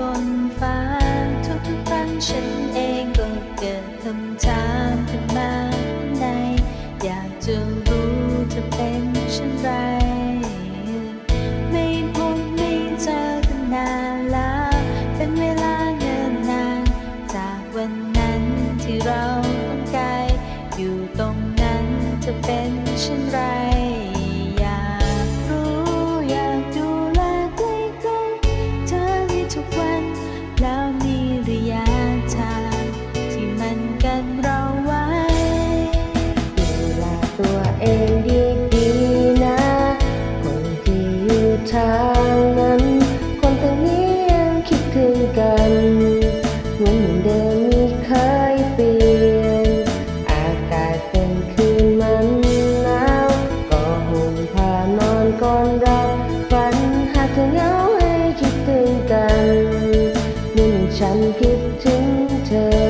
บนฟ้า ทุกครั้งฉันเองก็เกิดคำถามขึ้นมาใน อยากจะรู้จะเป็นเช่นไร ไม่พบไม่เจอกันนานแล้วเป็นเวลาเนิ่นนานจากวันนั้นที่เราต้องไกลอยู่ตรงนั้นจะเป็นเช่นไร ถึงเธอ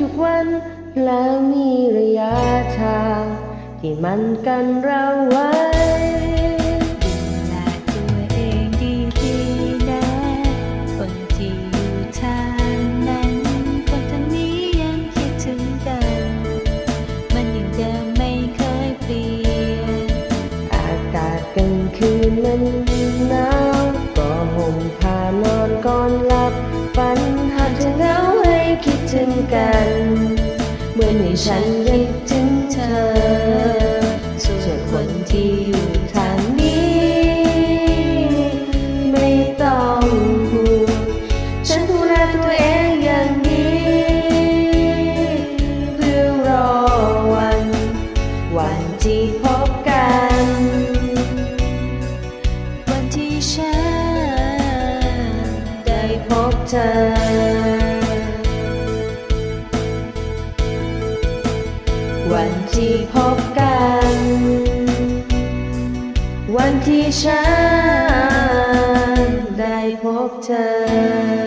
ทุกวัน และมีระยะทางที่มันกันเราไว้ดูแลตัวเองดีๆนะคนที่อยู่ทางนั้นคนทางนี้ยังคิดถึงกันมันยังเดิมไม่เคยเปลี่ยนอากาศกลางคืนมันหนาวก็ห่มผ้านอนก่อนหลับฝันหากจะเหงา กัน เมื่อให้ฉันคิดถึงเธอ ส่วนคนที่อยู่ทางนี้ ไม่ต้องห่วงฉันดูแลตัวเองอย่างดีเพื่อรอวัน วันที่พบกัน วันที่ฉันได้พบเธอ ที่พบกัน วันที่ฉันได้พบเธอ